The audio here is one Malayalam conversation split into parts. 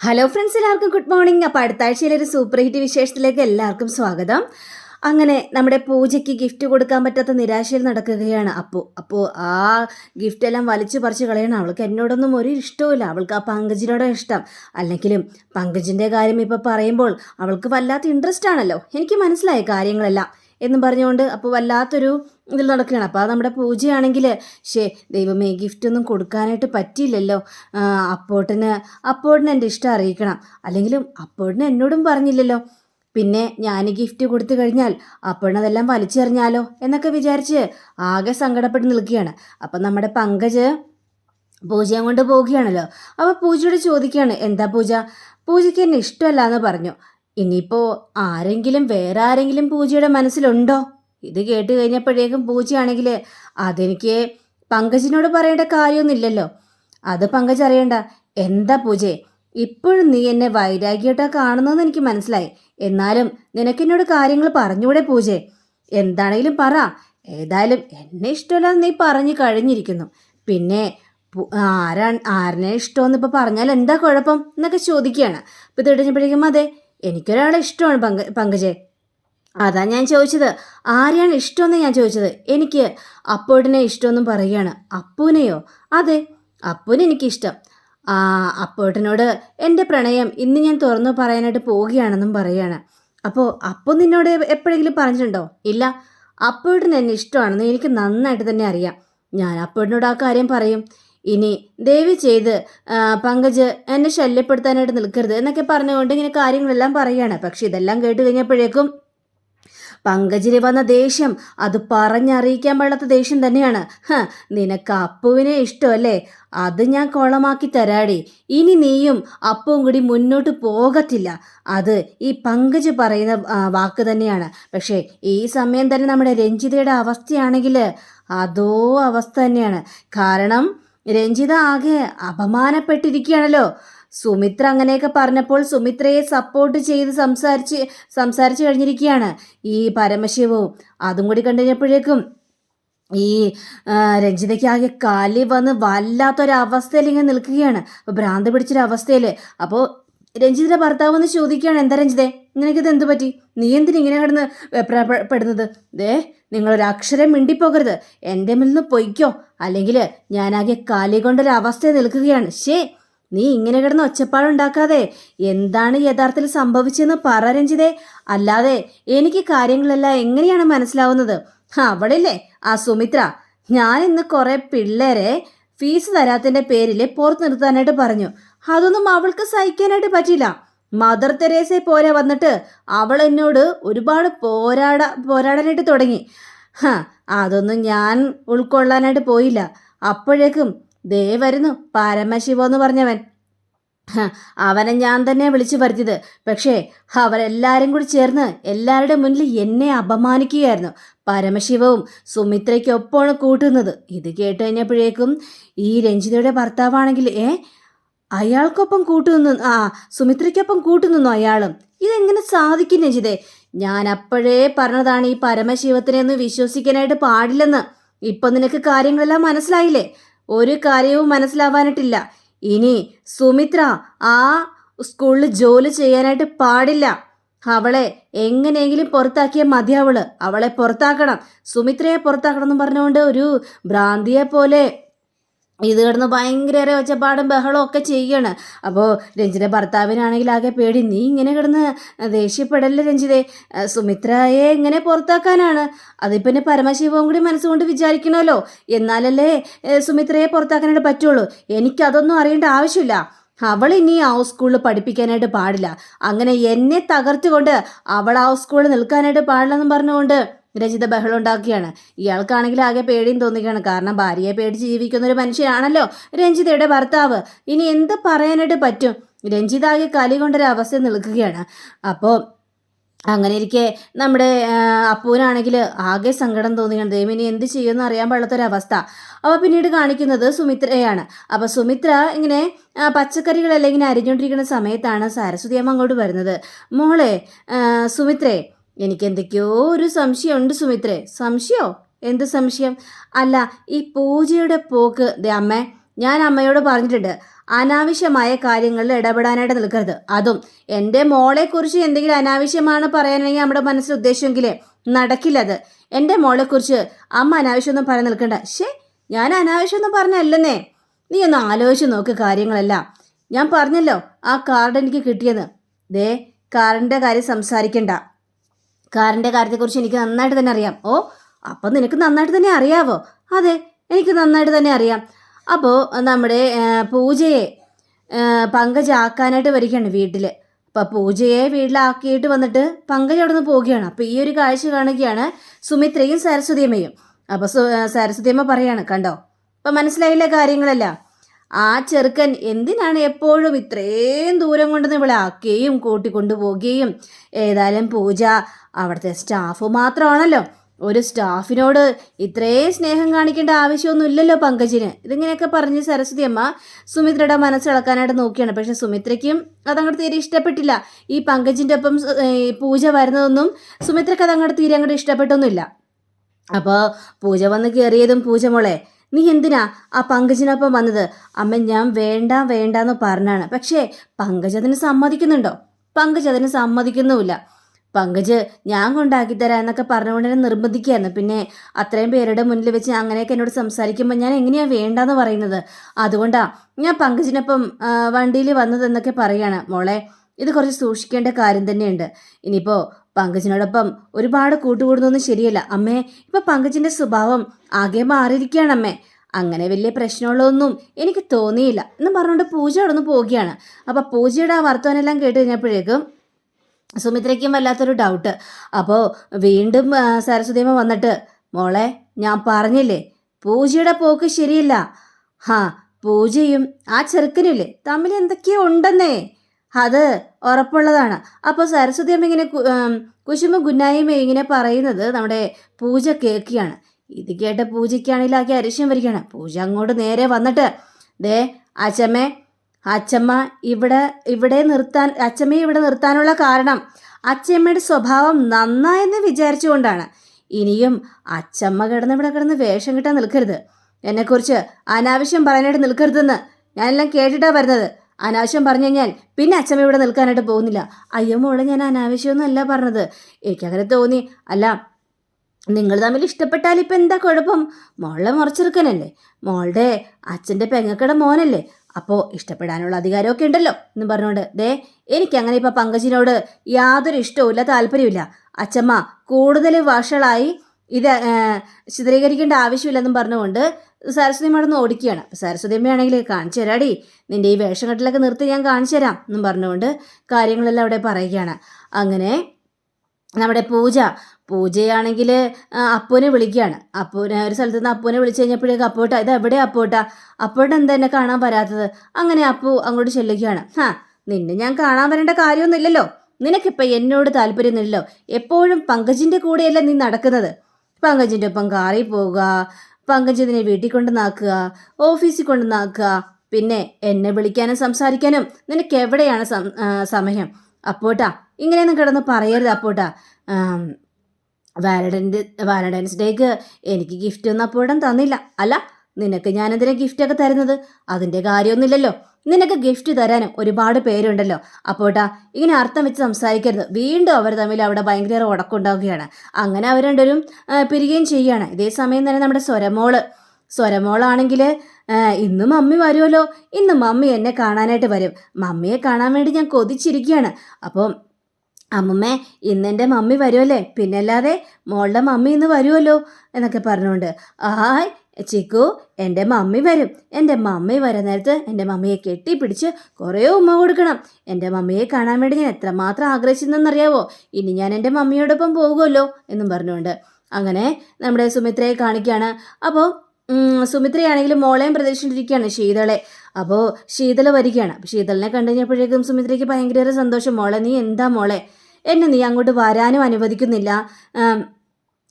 ഹലോ ഫ്രണ്ട്സ് എല്ലാവർക്കും ഗുഡ് മോർണിംഗ് അപ്പോൾ അടുത്ത ആഴ്ചയിലെ ഒരു സൂപ്പർ ഹിറ്റ് വിശേഷത്തിലേക്ക് എല്ലാവർക്കും സ്വാഗതം. അങ്ങനെ നമ്മുടെ പൂജയ്ക്ക് ഗിഫ്റ്റ് കൊടുക്കാൻ പറ്റാത്ത നിരാശയിൽ നടക്കുകയാണ് അപ്പോൾ അപ്പോൾ ആ ഗിഫ്റ്റ് എല്ലാം വലിച്ചു പറിച്ച് കളയണം. അവൾക്ക് എന്നോടൊന്നും ഒരു ഇഷ്ടവുമില്ല അവൾക്ക് ആ പങ്കജിനോടാണ് ഇഷ്ടം. അല്ലെങ്കിലും പങ്കജിന്റെ കാര്യം ഇപ്പോൾ പറയുമ്പോൾ അവൾക്ക് വല്ലാത്ത ഇൻട്രസ്റ്റ് ആണല്ലോ. എനിക്ക് മനസ്സിലായ കാര്യങ്ങളെല്ലാം. എന്നും പറഞ്ഞുകൊണ്ട് അപ്പോൾ വല്ലാത്തൊരു ഇതിൽ നടക്കുകയാണ്. അപ്പോൾ അത് നമ്മുടെ പൂജയാണെങ്കിൽ ഷേ ദൈവമേ ഗിഫ്റ്റ് ഒന്നും കൊടുക്കാനായിട്ട് പറ്റിയില്ലല്ലോ. അപ്പോട്ടിന് അപ്പോട്ടിന് എന്റെ ഇഷ്ടം അറിയിക്കണം. അല്ലെങ്കിലും അപ്പോട്ടിന് എന്നോടും പറഞ്ഞില്ലല്ലോ. പിന്നെ ഞാൻ ഗിഫ്റ്റ് കൊടുത്തു കഴിഞ്ഞാൽ അപ്പോഴതെല്ലാം വലിച്ചെറിഞ്ഞാലോ എന്നൊക്കെ വിചാരിച്ച് ആകെ സങ്കടപ്പെട്ട് നിൽക്കുകയാണ്. അപ്പം നമ്മുടെ പങ്കജ് പൂജയും കൊണ്ട് പോവുകയാണല്ലോ. അപ്പോൾ പൂജയോട് ചോദിക്കുകയാണ് എന്താ പൂജ? പൂജയ്ക്ക് എന്നെ ഇഷ്ടമല്ല എന്ന് പറഞ്ഞു. ഇനിയിപ്പോൾ ആരെങ്കിലും വേറെ ആരെങ്കിലും പൂജയുടെ മനസ്സിലുണ്ടോ? ഇത് കേട്ട് കഴിഞ്ഞപ്പോഴേക്കും പൂജയാണെങ്കിൽ അതെനിക്ക് പങ്കജിനോട് പറയേണ്ട കാര്യമൊന്നുമില്ലല്ലോ. അത് പങ്കജ് അറിയണ്ട. എന്താ പൂജേ ഇപ്പോഴും നീ എന്നെ വൈരാഗ്യമായിട്ടാ കാണുന്നതെന്ന് എനിക്ക് മനസ്സിലായി. എന്നാലും നിനക്കെന്നോട് കാര്യങ്ങൾ പറഞ്ഞുകൂടെ പൂജേ? എന്താണെങ്കിലും പറ. ഏതായാലും എന്നെ ഇഷ്ടമല്ലാന്ന് നീ പറഞ്ഞു കഴിഞ്ഞിരിക്കുന്നു. പിന്നെ ആരാണ് ആരാ ആരനെ ഇഷ്ടമെന്ന് ഇപ്പോൾ പറഞ്ഞാൽ എന്താ കുഴപ്പം എന്നൊക്കെ ചോദിക്കുകയാണ്. അപ്പം ഇത് അതെ എനിക്കൊരാളെ ഇഷ്ടമാണ് പങ്ക പങ്കജെ. അതാ ഞാൻ ചോദിച്ചത്. ആരെയാണ് ഇഷ്ടമെന്ന് ഞാൻ ചോദിച്ചത്? എനിക്ക് അപ്പോടിനെ ഇഷ്ടമെന്നും പറയുകയാണ്. അപ്പൂനെയോ അതെ അപ്പൂനെ എനിക്കിഷ്ടം. ആ അപ്പോട്ടിനോട് എന്റെ പ്രണയം ഇന്ന് ഞാൻ തുറന്നു പറയാനായിട്ട് പോവുകയാണെന്നും പറയുകയാണ്. അപ്പോൾ അപ്പു നിന്നോട് എപ്പോഴെങ്കിലും പറഞ്ഞിട്ടുണ്ടോ? ഇല്ല. അപ്പോട്ടിന് എന്നെ ഇഷ്ടമാണെന്ന് എനിക്ക് നന്നായിട്ട് തന്നെ അറിയാം. ഞാൻ അപ്പോട്ടിനോട് ആ കാര്യം പറയും. ഇനി ദയവ് ചെയ്ത് പങ്കജ് എന്നെ ശല്യപ്പെടുത്താനായിട്ട് നിൽക്കരുത് എന്നൊക്കെ പറഞ്ഞുകൊണ്ട് ഇങ്ങനെ കാര്യങ്ങളെല്ലാം പറയുകയാണ്. പക്ഷേ ഇതെല്ലാം കേട്ട് കഴിഞ്ഞപ്പോഴേക്കും പങ്കജിന് വന്ന ദേഷ്യം അത് പറഞ്ഞറിയിക്കാൻ പാടാത്ത ദേഷ്യം തന്നെയാണ്. ഹ നിനക്ക് അപ്പുവിനെ ഇഷ്ടമല്ലേ? അത് ഞാൻ കോളമാക്കി തരാടി. ഇനി നീയും അപ്പവും കൂടി മുന്നോട്ട് പോകത്തില്ല. അത് ഈ പങ്കജ് പറയുന്ന വാക്ക് തന്നെയാണ്. പക്ഷേ ഈ സമയം തന്നെ നമ്മുടെ രഞ്ജിതയുടെ അവസ്ഥയാണെങ്കിൽ അതോ അവസ്ഥ തന്നെയാണ്. കാരണം രഞ്ജിത ആകെ അപമാനപ്പെട്ടിരിക്കുകയാണല്ലോ. സുമിത്ര അങ്ങനെയൊക്കെ പറഞ്ഞപ്പോൾ സുമിത്രയെ സപ്പോർട്ട് ചെയ്ത് സംസാരിച്ച് സംസാരിച്ചു കഴിഞ്ഞിരിക്കുകയാണ് ഈ പരമശിവവും. അതും കൂടി കണ്ടുകഴിഞ്ഞപ്പോഴേക്കും ഈ രഞ്ജിതയ്ക്കാകെ കാലി വന്ന് വല്ലാത്തൊരവസ്ഥയിൽ ഇങ്ങനെ നിൽക്കുകയാണ് ഭ്രാന്ത് പിടിച്ചൊരവസ്ഥയിൽ അപ്പോൾ രഞ്ജിതിന്റെ ഭർത്താവ് ഒന്ന് ചോദിക്കുകയാണ് എന്താ രഞ്ജിതേ നിനക്കിത് എന്ത് പറ്റി? നീ എന്തിനു ഇങ്ങനെ കിടന്ന് പെടുന്നത്? ദേ നിങ്ങളൊരു അക്ഷരം മിണ്ടിപ്പോകരുത്. എന്റെ മുന്നിൽ നിന്ന് പൊയ്ക്കോ. അല്ലെങ്കിൽ ഞാനാകെ കാലി കൊണ്ടൊരവസ്ഥയിൽ നിൽക്കുകയാണ്. ശേ നീ ഇങ്ങനെ കിടന്ന് ഒച്ചപ്പാടുണ്ടാക്കാതെ എന്താണ് യഥാർത്ഥത്തിൽ സംഭവിച്ചെന്ന് പറ രഞ്ജിതേ. അല്ലാതെ എനിക്ക് കാര്യങ്ങളെല്ലാം എങ്ങനെയാണ് മനസ്സിലാവുന്നത്? അവളില്ലേ? ആ സുമിത്ര. ഞാൻ ഇന്ന് കുറേ പിള്ളേരെ ഫീസ് തരാത്തിന്റെ പേരിൽ പുറത്ത് നിർത്താനായിട്ട് പറഞ്ഞു. അതൊന്നും അവൾക്ക് സഹിക്കാനായിട്ട് പറ്റിയില്ല. മദർ തെരേസയെ പോലെ വന്നിട്ട് അവൾ എന്നോട് ഒരുപാട് പോരാട പോരാടാനായിട്ട് തുടങ്ങി. ഹ അതൊന്നും ഞാൻ ഉൾക്കൊള്ളാനായിട്ട് പോയില്ല. അപ്പോഴേക്കും ദേ വരുന്നു പരമശിവ എന്ന് പറഞ്ഞവൻ. അവനെ ഞാൻ തന്നെ വിളിച്ചു വരുത്തിയത്. പക്ഷേ അവരെല്ലാരും കൂടി ചേർന്ന് എല്ലാവരുടെ മുന്നിൽ എന്നെ അപമാനിക്കുകയായിരുന്നു. പരമശിവവും സുമിത്രയ്ക്കൊപ്പമാണ് കൂട്ടുന്നത്. ഇത് കേട്ട് കഴിഞ്ഞപ്പോഴേക്കും ഈ രഞ്ജിതയുടെ ഭർത്താവാണെങ്കിൽ ഏ അയാൾക്കൊപ്പം കൂട്ടുനിന്നു ആ സുമിത്രയ്ക്കൊപ്പം കൂട്ടുനിന്നു അയാളും. ഇതെങ്ങനെ സാധിക്കും രഞ്ജിതേ? ഞാൻ അപ്പോഴേ പറഞ്ഞതാണ് ഈ പരമശിവത്തിനെ ഒന്ന് വിശ്വസിക്കാനായിട്ട് പാടില്ലെന്ന്. ഇപ്പം നിനക്ക് കാര്യങ്ങളെല്ലാം മനസ്സിലായില്ലേ? ഒരു കാര്യവും മനസ്സിലാവാനായിട്ടില്ല ഇനി സുമിത്ര ആ സ്കൂളിൽ ജോലി ചെയ്യാനായിട്ട് പാടില്ല. അവളെ എങ്ങനെയെങ്കിലും പുറത്താക്കിയ മതിയാവൾ അവളെ. പുറത്താക്കണം. സുമിത്രയെ പുറത്താക്കണം എന്ന് പറഞ്ഞുകൊണ്ട് ഒരു ഭ്രാന്തിയെ പോലെ ഇത് കിടന്ന് ഭയങ്കര ഒച്ചപ്പാടും ബഹളവും ഒക്കെ ചെയ്യാണ്. അപ്പോൾ രഞ്ജിത ഭർത്താവിനാണെങ്കിൽ ആകെ പേടി. നീ ഇങ്ങനെ കിടന്ന് ദേഷ്യപ്പെടല്ലേ രഞ്ജിതേ? സുമിത്രയെ എങ്ങനെ പുറത്താക്കാനാണ്. അതിപ്പോൾ എന്നെ പരമശിവവും കൂടി മനസ്സുകൊണ്ട് വിചാരിക്കണമല്ലോ. എന്നാലല്ലേ സുമിത്രയെ പുറത്താക്കാനായിട്ട് പറ്റുള്ളൂ. എനിക്കതൊന്നും അറിയേണ്ട ആവശ്യമില്ല. അവൾ ഇനി ആ സ്കൂളിൽ പഠിപ്പിക്കാനായിട്ട് പാടില്ല. അങ്ങനെ എന്നെ തകർത്തുകൊണ്ട് അവൾ ആ സ്കൂളിൽ നിൽക്കാനായിട്ട് പാടില്ലെന്നും പറഞ്ഞുകൊണ്ട് രജിത ബഹളം ഉണ്ടാക്കുകയാണ് ഇയാൾക്കാണെങ്കിൽ ആകെ പേടിയും തോന്നുകയാണ് കാരണം ഭാര്യയെ പേടിച്ച് ജീവിക്കുന്ന ഒരു മനുഷ്യനാണല്ലോ രഞ്ജിതയുടെ ഭർത്താവ്. ഇനി എന്ത് പറയാനായിട്ട് പറ്റും? രഞ്ജിത ആകെ കലി കൊണ്ടൊരു അവസ്ഥ നിൽക്കുകയാണ്. അപ്പോൾ അങ്ങനെ ഇരിക്കെ നമ്മുടെ അപ്പൂനാണെങ്കിൽ ആകെ സങ്കടം തോന്നുകയാണ് ദൈവം ഇനി എന്ത് ചെയ്യുമെന്ന് അറിയാൻ പാടാത്തൊരവസ്ഥ അപ്പോൾ പിന്നീട് കാണിക്കുന്നത് സുമിത്രയാണ്. അപ്പോൾ സുമിത്ര ഇങ്ങനെ പച്ചക്കറികൾ ഇങ്ങനെ അരിഞ്ഞുകൊണ്ടിരിക്കുന്ന സമയത്താണ് സരസ്വതി അമ്മ അങ്ങോട്ട് വരുന്നത്. മോളെ സുമിത്രേ എനിക്ക് എന്തൊക്കെയോ ഒരു സംശയമുണ്ട് സുമിത്രേ. സംശയോ? എന്ത് സംശയം? അല്ല ഈ പൂജയുടെ പോക്ക് ദേ അമ്മേ ഞാൻ അമ്മയോട് പറഞ്ഞിട്ടുണ്ട് അനാവശ്യമായ കാര്യങ്ങളിൽ ഇടപെടാനായിട്ട് നിൽക്കരുത്. അതും എന്റെ മോളെക്കുറിച്ച് എന്തെങ്കിലും അനാവശ്യമാണ് പറയാനാണെങ്കിൽ നമ്മുടെ മനസ്സിൽ നടക്കില്ല നടക്കില്ലത് എന്റെ മോളെക്കുറിച്ച് അമ്മ അനാവശ്യമൊന്നും പറയാൻ നിൽക്കണ്ട. ശേ ഞാൻ അനാവശ്യമൊന്നും പറഞ്ഞല്ലെന്നേ. നീ ഒന്ന് ആലോചിച്ച് നോക്ക് കാര്യങ്ങളെല്ലാം. ഞാൻ പറഞ്ഞല്ലോ ആ കാർഡ് എനിക്ക് കിട്ടിയെന്ന്. ദേ കാറിന്റെ കാര്യം സംസാരിക്കണ്ട. കാറിന്റെ കാര്യത്തെക്കുറിച്ച് എനിക്ക് നന്നായിട്ട് തന്നെ അറിയാം. ഓ അപ്പം നിനക്ക് നന്നായിട്ട് തന്നെ അറിയാവോ? അതെ എനിക്ക് നന്നായിട്ട് തന്നെ അറിയാം. അപ്പോൾ നമ്മുടെ പൂജയെ പങ്കജ് ആക്കാനായിട്ട് വരികയാണ് വീട്ടിൽ അപ്പോൾ പൂജയെ വീട്ടിലാക്കിയിട്ട് വന്നിട്ട് പങ്കജ് അവിടെ നിന്ന് പോവുകയാണ്. അപ്പോൾ ഈ ഒരു കാഴ്ച കാണുകയാണ് സുമിത്രയും സരസ്വതിയമ്മയും. അപ്പോൾ സരസ്വതിയമ്മ പറയാണ് കണ്ടോ? അപ്പം മനസ്സിലായില്ല കാര്യങ്ങളെല്ലാം? ആ ചെറുക്കൻ എന്തിനാണ് എപ്പോഴും ഇത്രയും ദൂരം കൊണ്ടുവന്ന് ഇവിടെ ആക്കുകയും കൂട്ടിക്കൊണ്ടുപോകുകയും ഏതായാലും പൂജ അവിടുത്തെ സ്റ്റാഫ് മാത്രമാണല്ലോ. ഒരു സ്റ്റാഫിനോട് ഇത്രയും സ്നേഹം കാണിക്കേണ്ട ആവശ്യമൊന്നുമില്ലല്ലോ പങ്കജിന്. ഇതിങ്ങനെയൊക്കെ പറഞ്ഞ് സരസ്വതി അമ്മ സുമിത്രയുടെ മനസ്സിളക്കാനായിട്ട് നോക്കിയാണ്. പക്ഷെ സുമിത്രയ്ക്കും അതങ്ങോട്ട് തീരെ ഇഷ്ടപ്പെട്ടില്ല. ഈ പങ്കജിന്റെ ഒപ്പം പൂജ വരുന്നതൊന്നും സുമിത്രയ്ക്ക് അതങ്ങോട്ട് തീരെ അങ്ങോട്ട് ഇഷ്ടപ്പെട്ടൊന്നുമില്ല. അപ്പോൾ പൂജ വന്ന് കയറിയതും പൂജ മോളെ നീ എന്തിനാ ആ പങ്കജിനൊപ്പം വന്നത്? അമ്മ ഞാൻ വേണ്ട വേണ്ട എന്ന് പറഞ്ഞാണ്. പക്ഷേ പങ്കജ് അതിന് സമ്മതിക്കുന്നുണ്ടോ? പങ്കജ് അതിന് സമ്മതിക്കുന്നുമില്ല. പങ്കജ് ഞാൻ കൊണ്ടാക്കി തരാം എന്നൊക്കെ പറഞ്ഞുകൊണ്ട് എന്നെ നിർബന്ധിക്കുകയായിരുന്നു. പിന്നെ അത്രയും പേരുടെ മുന്നിൽ വെച്ച് അങ്ങനെയൊക്കെ എന്നോട് സംസാരിക്കുമ്പോൾ ഞാൻ എങ്ങനെയാണ് വേണ്ടെന്ന് പറയുന്നത്? അതുകൊണ്ടാ ഞാൻ പങ്കജിനൊപ്പം വണ്ടിയിൽ വന്നതെന്നൊക്കെ പറയാണ്. മോളെ ഇത് കുറച്ച് സൂക്ഷിക്കേണ്ട കാര്യം തന്നെയുണ്ട്. ഇനിയിപ്പോൾ പങ്കജിനോടൊപ്പം ഒരുപാട് കൂട്ടുകൂടുന്നൊന്നും ശരിയല്ല. അമ്മേ ഇപ്പൊ പങ്കജിന്റെ സ്വഭാവം ആകെ മാറിയിരിക്കുകയാണ് അമ്മേ. അങ്ങനെ വലിയ പ്രശ്നമുള്ളതൊന്നും എനിക്ക് തോന്നിയില്ല. എന്ന് പറഞ്ഞുകൊണ്ട് പൂജ അവിടെ നിന്ന് പോവുകയാണ്. അപ്പൊ പൂജയുടെ ആ വർത്തമാനെല്ലാം കേട്ട് കഴിഞ്ഞപ്പോഴേക്കും സുമിത്രയ്ക്കും വല്ലാത്തൊരു ഡൗട്ട് അപ്പോൾ വീണ്ടും സരസ്വതിയമ്മ വന്നിട്ട് മോളെ ഞാൻ പറഞ്ഞില്ലേ പൂജയുടെ പോക്ക് ശരിയില്ല. ഹാ പൂജയും ആ ചെറുക്കനില്ലേ തമ്മിൽ എന്തൊക്കെയോ ഉണ്ടെന്നേ. അത് ഉറപ്പുള്ളതാണ്. അപ്പോൾ സരസ്വതി അമ്മ ഇങ്ങനെ കുശുമ ഗുന്നായ്മ ഇങ്ങനെ പറയുന്നത് നമ്മുടെ പൂജ കേൾക്കുകയാണ്. ഇത് കേട്ട പൂജയ്ക്കാണെങ്കിൽ ആക്കി അരിശം വരികയാണ്. പൂജ അങ്ങോട്ട് നേരെ വന്നിട്ട് ദേ അച്ചമ്മേ അച്ചമ്മ ഇവിടെ ഇവിടെ നിർത്താൻ അച്ചമ്മയെ ഇവിടെ നിർത്താനുള്ള കാരണം അച്ചമ്മയുടെ സ്വഭാവം നന്നായെന്ന് വിചാരിച്ചുകൊണ്ടാണ്. ഇനിയും അച്ചമ്മ കിടന്ന് ഇവിടെ കിടന്ന് വേഷം കിട്ടാൻ നിൽക്കരുത്. എന്നെക്കുറിച്ച് അനാവശ്യം പറയാനായിട്ട് നിൽക്കരുതെന്ന് ഞാനെല്ലാം കേട്ടിട്ടാണ് വരുന്നത്. അനാവശ്യം പറഞ്ഞു കഴിഞ്ഞാൽ പിന്നെ അച്ഛമ്മ ഇവിടെ നിൽക്കാനായിട്ട് പോകുന്നില്ല. അയ്യോ മോളെ ഞാൻ അനാവശ്യമൊന്നുമല്ല പറഞ്ഞത്. എനിക്കങ്ങനെ തോന്നി. അല്ല നിങ്ങൾ തമ്മിൽ ഇഷ്ടപ്പെട്ടാൽ ഇപ്പം എന്താ കുഴപ്പം? മോളെ മുറച്ചെറുക്കനല്ലേ മോളുടെ അച്ഛന്റെ പെങ്ങക്കട മോനല്ലേ? അപ്പോൾ ഇഷ്ടപ്പെടാനുള്ള അധികാരമൊക്കെ ഉണ്ടല്ലോ എന്ന് പറഞ്ഞുകൊണ്ട് ദേ എനിക്കങ്ങനെ ഇപ്പം പങ്കജിനോട് യാതൊരു ഇഷ്ടവും ഇല്ല താല്പര്യമില്ല അച്ഛമ്മ കൂടുതൽ വഷളായി ഇത് ചിത്രീകരിക്കേണ്ട ആവശ്യമില്ലെന്നും പറഞ്ഞുകൊണ്ട് സരസ്വതി മടന്ന് ഓടിക്കുകയാണ്. അപ്പോൾ സരസ്വതി അമ്മയാണെങ്കിൽ കാണിച്ചു തരാടി. നിന്റെ ഈ വേഷം കെട്ടിലൊക്കെ നിർത്തി ഞാൻ കാണിച്ചു തരാം എന്നും പറഞ്ഞുകൊണ്ട് കാര്യങ്ങളെല്ലാം അവിടെ പറയുകയാണ്. അങ്ങനെ നമ്മുടെ പൂജ പൂജയാണെങ്കിൽ അപ്പൂനെ വിളിക്കുകയാണ്. അപ്പൂനെ ഒരു സ്ഥലത്ത് നിന്ന് അപ്പൂനെ വിളിച്ചു കഴിഞ്ഞപ്പോഴേക്കും അപ്പോട്ട ഇത് എവിടെ അപ്പോട്ട അപ്പോട്ട എന്താ എന്നെ കാണാൻ വരാത്തത്? അങ്ങനെ അപ്പു അങ്ങോട്ട് ചെല്ലുകയാണ്. ഹാ നിന്നെ ഞാൻ കാണാൻ വരേണ്ട കാര്യമൊന്നുമില്ലല്ലോ നിനക്കിപ്പോൾ എന്നോട് താല്പര്യമൊന്നുമില്ലല്ലോ എപ്പോഴും പങ്കജിന്റെ കൂടെയല്ല നീ നടക്കുന്നത്. പങ്കജിന്റെ ഒപ്പം കാറിൽ പോവുക പങ്കജിതിനെ വീട്ടിൽ കൊണ്ട് നാക്കുക ഓഫീസിൽ കൊണ്ട് നാക്കുക പിന്നെ എന്നെ വിളിക്കാനും സംസാരിക്കാനും നിനക്ക് എവിടെയാണ് സമയം? അപ്പോട്ടാ ഇങ്ങനെയൊന്നും കിടന്ന് പറയരുത് അപ്പോട്ടാ. വാലഡന്റെ വാലന്റൈൻസ് ഡേക്ക് എനിക്ക് ഗിഫ്റ്റ് ഒന്നും അപ്പോഴും തന്നില്ല. അല്ല നിനക്ക് ഞാനെന്തിനാ ഗിഫ്റ്റൊക്കെ തരുന്നത്? അതിന്റെ കാര്യമൊന്നുമില്ലല്ലോ. നിനക്ക് ഗിഫ്റ്റ് തരാനും ഒരുപാട് പേരുണ്ടല്ലോ. അപ്പോട്ടാ ഇങ്ങനെ അർത്ഥം വെച്ച് സംസാരിക്കരുത്. വീണ്ടും അവർ തമ്മിൽ അവിടെ ഭയങ്കര ഉടക്കുണ്ടാവുകയാണ് അങ്ങനെ അവർ രണ്ടുപേരും പിരികുകയും ചെയ്യുകയാണ്. ഇതേ സമയം തന്നെ നമ്മുടെ സ്വരമോൾ. സ്വരമോളാണെങ്കിൽ ഇന്ന് മമ്മി വരുമല്ലോ ഇന്ന് മമ്മി എന്നെ കാണാനായിട്ട് വരും. മമ്മിയെ കാണാൻ വേണ്ടി ഞാൻ കൊതിച്ചിരിക്കുകയാണ്. അപ്പം അമ്മമ്മേ ഇന്ന് എന്റെ മമ്മി വരുമല്ലേ പിന്നല്ലാതെ മോളുടെ മമ്മി ഇന്ന് വരുമല്ലോ എന്നൊക്കെ പറഞ്ഞുകൊണ്ട് ആയ് ചിക്കു എന്റെ മമ്മി വരും. എന്റെ മമ്മി വരാൻ നേരത്ത് എന്റെ മമ്മിയെ കെട്ടിപ്പിടിച്ച് കുറേ ഉമ്മ കൊടുക്കണം. എന്റെ മമ്മിയെ കാണാൻ വേണ്ടി ഞാൻ എത്രമാത്രം ആഗ്രഹിച്ചെന്നറിയാവോ ഇനി ഞാൻ എന്റെ മമ്മിയോടൊപ്പം പോകുമല്ലോ എന്നും പറഞ്ഞുകൊണ്ട് അങ്ങനെ നമ്മുടെ സുമിത്രയെ കാണിക്കുകയാണ്. അപ്പോൾ സുമിത്രയാണെങ്കിലും മോളെയും പ്രതീക്ഷിച്ചിരിക്കുകയാണ് ശീതളെ. അപ്പോൾ ശീതള വരികയാണ്. അപ്പോൾ ശീതളിനെ കണ്ടു കഴിഞ്ഞപ്പോഴേക്കും സുമിത്രയ്ക്ക് ഭയങ്കര സന്തോഷം. മോളെ നീ എന്താ മോളെ? എന്നെ നീ അങ്ങോട്ട് വരാനും അനുവദിക്കുന്നില്ല.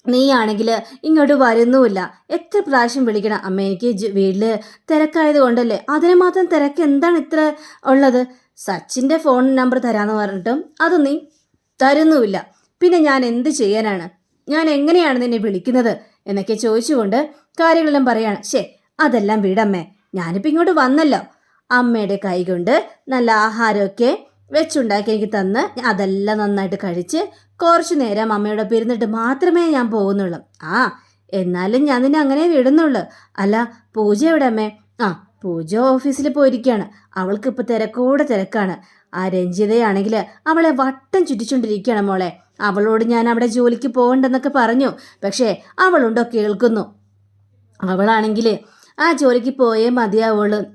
നീയാണെങ്കിൽ ഇങ്ങോട്ട് വരുന്നുമില്ല. എത്ര പ്രാവശ്യം വിളിക്കണം? അമ്മ എനിക്ക് വീട്ടിൽ തിരക്കായത് കൊണ്ടല്ലേ? അതിന് മാത്രം തിരക്ക് എന്താണ് ഇത്ര ഉള്ളത്? സച്ചിന്റെ ഫോൺ നമ്പർ തരാമെന്ന് പറഞ്ഞിട്ടും അത് നീ തരുന്നുമില്ല. പിന്നെ ഞാൻ എന്ത് ചെയ്യാനാണ്? ഞാൻ എങ്ങനെയാണ് നിന്നെ വിളിക്കുന്നത്? എന്നൊക്കെ ചോദിച്ചുകൊണ്ട് കാര്യങ്ങളെല്ലാം പറയാണ്. ശേ അതെല്ലാം വീടമ്മേ. ഞാനിപ്പോൾ ഇങ്ങോട്ട് വന്നല്ലോ. അമ്മയുടെ കൈകൊണ്ട് നല്ല ആഹാരമൊക്കെ വെച്ചുണ്ടാക്കി എനിക്ക് തന്ന് അതെല്ലാം നന്നായിട്ട് കഴിച്ച് കുറച്ച് നേരം അമ്മയുടെ പെരുന്നിട്ട് മാത്രമേ ഞാൻ പോകുന്നുള്ളൂ. ആ എന്നാലും ഞാൻ നിന്നെ അങ്ങനെ വിടുന്നുള്ളൂ. അല്ല പൂജ എവിടെ അമ്മേ? ആ പൂജ ഓഫീസിൽ പോയിരിക്കുകയാണ്. അവൾക്ക് ഇപ്പോൾ തിരക്കോടെ തിരക്കാണ്. ആ രഞ്ജിതയാണെങ്കിൽ അവളെ വട്ടം ചുറ്റിച്ചുകൊണ്ടിരിക്കുകയാണ് മോളെ. അവളോട് ഞാൻ അവിടെ ജോലിക്ക് പോകണ്ടെന്നൊക്കെ പറഞ്ഞു. പക്ഷേ അവളുണ്ടോ കേൾക്കുന്നു. അവളാണെങ്കിൽ ആ ജോലിക്ക് പോയേ മതിയാവുള്ളൂ.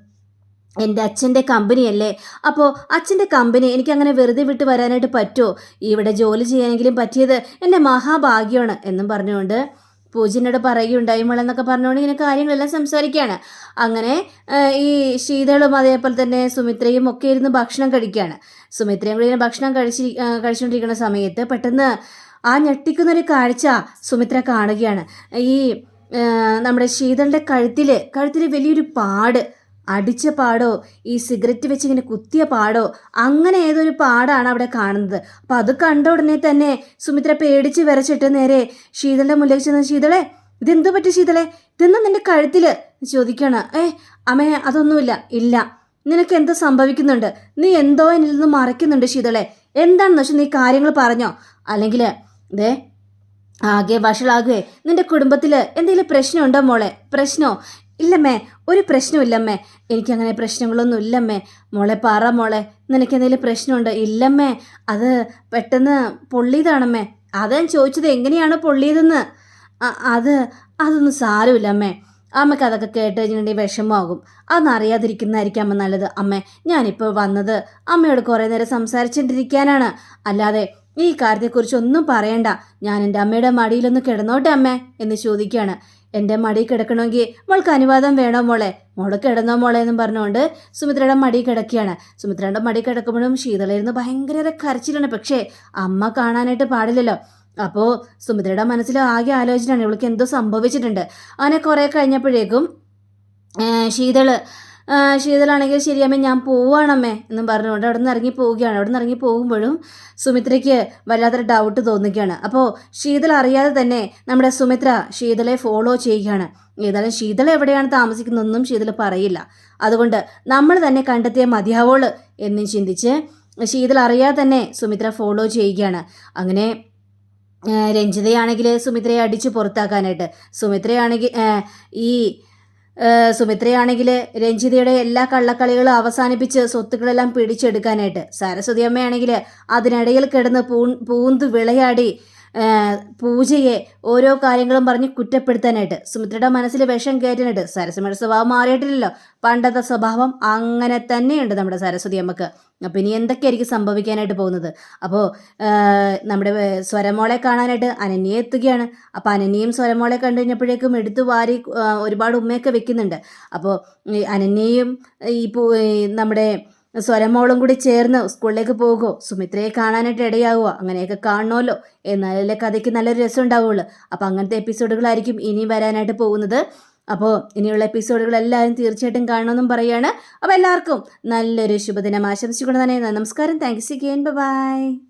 എന്റെ അച്ഛന്റെ കമ്പനിയല്ലേ? അപ്പോൾ അച്ഛന്റെ കമ്പനി എനിക്ക് അങ്ങനെ വെറുതെ വിട്ട് വരാനായിട്ട് പറ്റുമോ? ഇവിടെ ജോലി ചെയ്യാനെങ്കിലും പറ്റിയത് എന്റെ മഹാഭാഗ്യമാണ് എന്നും പറഞ്ഞുകൊണ്ട് പൂജനോട് പറയുകയുണ്ടായി മോളെന്നൊക്കെ പറഞ്ഞുകൊണ്ട് ഇങ്ങനെ കാര്യങ്ങളെല്ലാം സംസാരിക്കുകയാണ്. അങ്ങനെ ഈ ശീതളും അതേപോലെ തന്നെ സുമിത്രയും ഒക്കെ ഇരുന്ന് ഭക്ഷണം കഴിക്കുകയാണ്. സുമിത്രയും കൂടി ഇങ്ങനെ ഭക്ഷണം കഴിച്ചി കഴിച്ചുകൊണ്ടിരിക്കുന്ന സമയത്ത് പെട്ടെന്ന് ആ ഞെട്ടിക്കുന്നൊരു കാഴ്ച സുമിത്ര കാണുകയാണ്. ഈ നമ്മുടെ ശീതളുടെ കഴുത്തിൽ കഴുത്തിൽ വലിയൊരു പാട് അടിച്ച പാടോ? ഈ സിഗരറ്റ് വെച്ച് ഇങ്ങനെ കുത്തിയ പാടോ? അങ്ങനെ ഏതൊരു പാടാണ് അവിടെ കാണുന്നത്. അപ്പം അത് കണ്ട ഉടനെ തന്നെ സുമിത്ര പേടിച്ച് വിറച്ചിട്ട് നേരെ ശീതളുടെ മുന്നിലേക്ക് ചെന്ന് ശീതളെ ഇതെന്തോ പറ്റി ശീതളെ? ഇതെന്നാ നിന്റെ കഴുത്തിൽ? ചോദിക്കണ. ഏ അമ്മേ അതൊന്നുമില്ല. ഇല്ല. നിനക്ക് എന്തോ സംഭവിക്കുന്നുണ്ട്. നീ എന്തോ എന്നിൽ നിന്ന് മറയ്ക്കുന്നുണ്ട് ശീതളെ. എന്താണെന്ന് വെച്ചാൽ നീ കാര്യങ്ങൾ പറഞ്ഞോ? അല്ലെങ്കിൽ ദേ ആകെ വഷളാകുകയെ നിന്റെ കുടുംബത്തിൽ എന്തെങ്കിലും പ്രശ്നമുണ്ടോ മോളെ? പ്രശ്നമോ ഇല്ലമ്മേ ഒരു പ്രശ്നമില്ലമ്മേ എനിക്കങ്ങനെ പ്രശ്നങ്ങളൊന്നും ഇല്ലമ്മേ മോളെ പറ മോളെ നിനക്ക് എന്തെങ്കിലും പ്രശ്നമുണ്ട്? ഇല്ലമ്മേ അത് പെട്ടെന്ന് പൊള്ളിയതാണമ്മേ. അതാ ചോദിച്ചത് എങ്ങനെയാണ് പൊള്ളിയതെന്ന്? അത് അതൊന്നും സാരമില്ലമ്മേ. അമ്മയ്ക്ക് അതൊക്കെ കേട്ട് കഴിഞ്ഞിട്ടുണ്ടെങ്കിൽ വിഷമമാകും. അതൊന്നും അറിയാതിരിക്കുന്നതായിരിക്കും അമ്മ നല്ലത്. അമ്മേ ഞാനിപ്പോൾ വന്നത് അമ്മയോട് കുറേ നേരം സംസാരിച്ചുകൊണ്ടിരിക്കാനാണ് അല്ലാതെ ഈ കാര്യത്തെക്കുറിച്ച് ഒന്നും പറയണ്ട. ഞാൻ എന്റെ അമ്മയുടെ മടിയിലൊന്ന് കിടന്നോട്ടെ അമ്മേ എന്ന് ചോദിക്കുകയാണ്. എന്റെ മടി കിടക്കണമെങ്കിൽ മോൾക്ക് അനുവാദം വേണോ മോളെ? മോൾ കിടന്നോ മോളെ എന്നും പറഞ്ഞുകൊണ്ട് സുമിത്രയുടെ മടി കിടക്കുകയാണ്. സുമിത്രയുടെ മടി കിടക്കുമ്പോഴും ശീതളയിരുന്ന് ഭയങ്കര കരച്ചിലാണ്. പക്ഷേ അമ്മ കാണാനായിട്ട് പാടില്ലല്ലോ. അപ്പോൾ സുമിത്രയുടെ മനസ്സിൽ ആകെ ആലോചനയാണ് ഇവൾക്ക് എന്തോ സംഭവിച്ചിട്ടുണ്ട്. അങ്ങനെ കുറേ കഴിഞ്ഞപ്പോഴേക്കും ശീതൾ ശീതളാണെങ്കിൽ ശരിയമ്മേ ഞാൻ പോവാണമ്മേ എന്നും പറഞ്ഞുകൊണ്ട് അവിടെ നിന്ന് ഇറങ്ങി പോവുകയാണ്. അവിടെ നിന്ന് ഇറങ്ങി പോകുമ്പോഴും സുമിത്രയ്ക്ക് വല്ലാത്തൊരു ഡൗട്ട് തോന്നുകയാണ്. അപ്പോൾ ശീതൾ അറിയാതെ തന്നെ നമ്മുടെ സുമിത്ര ശീതളെ ഫോളോ ചെയ്യുകയാണ്. ഏതായാലും ശീതള എവിടെയാണ് താമസിക്കുന്നതെന്നും ശീതള പറയില്ല. അതുകൊണ്ട് നമ്മൾ തന്നെ കണ്ടെത്തിയ മതിയാവോൾ എന്നും ചിന്തിച്ച് ശീതൾ അറിയാതെ തന്നെ സുമിത്ര ഫോളോ ചെയ്യുകയാണ്. അങ്ങനെ രഞ്ജിതയാണെങ്കിൽ സുമിത്രയെ അടിച്ച് പുറത്താക്കാനായിട്ട്. സുമിത്രയാണെങ്കിൽ ഈ സുമിത്രയാണെങ്കിൽ രഞ്ജിതയുടെ എല്ലാ കള്ളക്കളികളും അവസാനിപ്പിച്ച് സ്വത്തുക്കളെല്ലാം പിടിച്ചെടുക്കാനായിട്ട് സരസ്വതി അമ്മയാണെങ്കിൽ അതിനിടയിൽ കിടന്ന് പൂ പൂന്ത് വിളയാടി പൂജയെ ഓരോ കാര്യങ്ങളും പറഞ്ഞ് കുറ്റപ്പെടുത്താനായിട്ട്. സുമിത്രയുടെ മനസ്സിൽ വിഷം കയറ്റാനായിട്ട്. സരസ്വതിയുടെ സ്വഭാവം മാറിയിട്ടില്ലല്ലോ. പണ്ടത്തെ സ്വഭാവം അങ്ങനെ തന്നെയുണ്ട് നമ്മുടെ സരസ്വതി അമ്മയ്ക്ക്. അപ്പം ഇനി എന്തൊക്കെയായിരിക്കും സംഭവിക്കാനായിട്ട് പോകുന്നത്? അപ്പോൾ നമ്മുടെ സ്വരമോളെ കാണാനായിട്ട് അനന്യെ എത്തുകയാണ്. അപ്പോൾ അനന്യയും സ്വരമോളെ കണ്ടു കഴിഞ്ഞപ്പോഴേക്കും എടുത്തു വാരി ഒരുപാട് ഉമ്മയൊക്കെ വെക്കുന്നുണ്ട്. അപ്പോൾ അനന്യയും ഈ നമ്മുടെ സ്വരമോളും കൂടി ചേർന്ന് സ്കൂളിലേക്ക് പോകുമോ സുമിത്രയെ കാണാനായിട്ട് ഇടയാവുക അങ്ങനെയൊക്കെ കാണണമല്ലോ. എന്നാലല്ലേ കഥയ്ക്ക് നല്ലൊരു രസം ഉണ്ടാവുള്ളൂ. അപ്പോൾ അങ്ങനത്തെ എപ്പിസോഡുകളായിരിക്കും ഇനി വരാനായിട്ട് പോകുന്നത്. അപ്പോൾ ഇനിയുള്ള എപ്പിസോഡുകൾ എല്ലാവരും തീർച്ചയായിട്ടും കാണണമെന്നും പറയുകയാണ് അപ്പോൾ എല്ലാവർക്കും നല്ലൊരു ശുഭദിനം ആശംസിച്ചുകൊണ്ട് തന്നെ. നമസ്കാരം. Thanks again bye.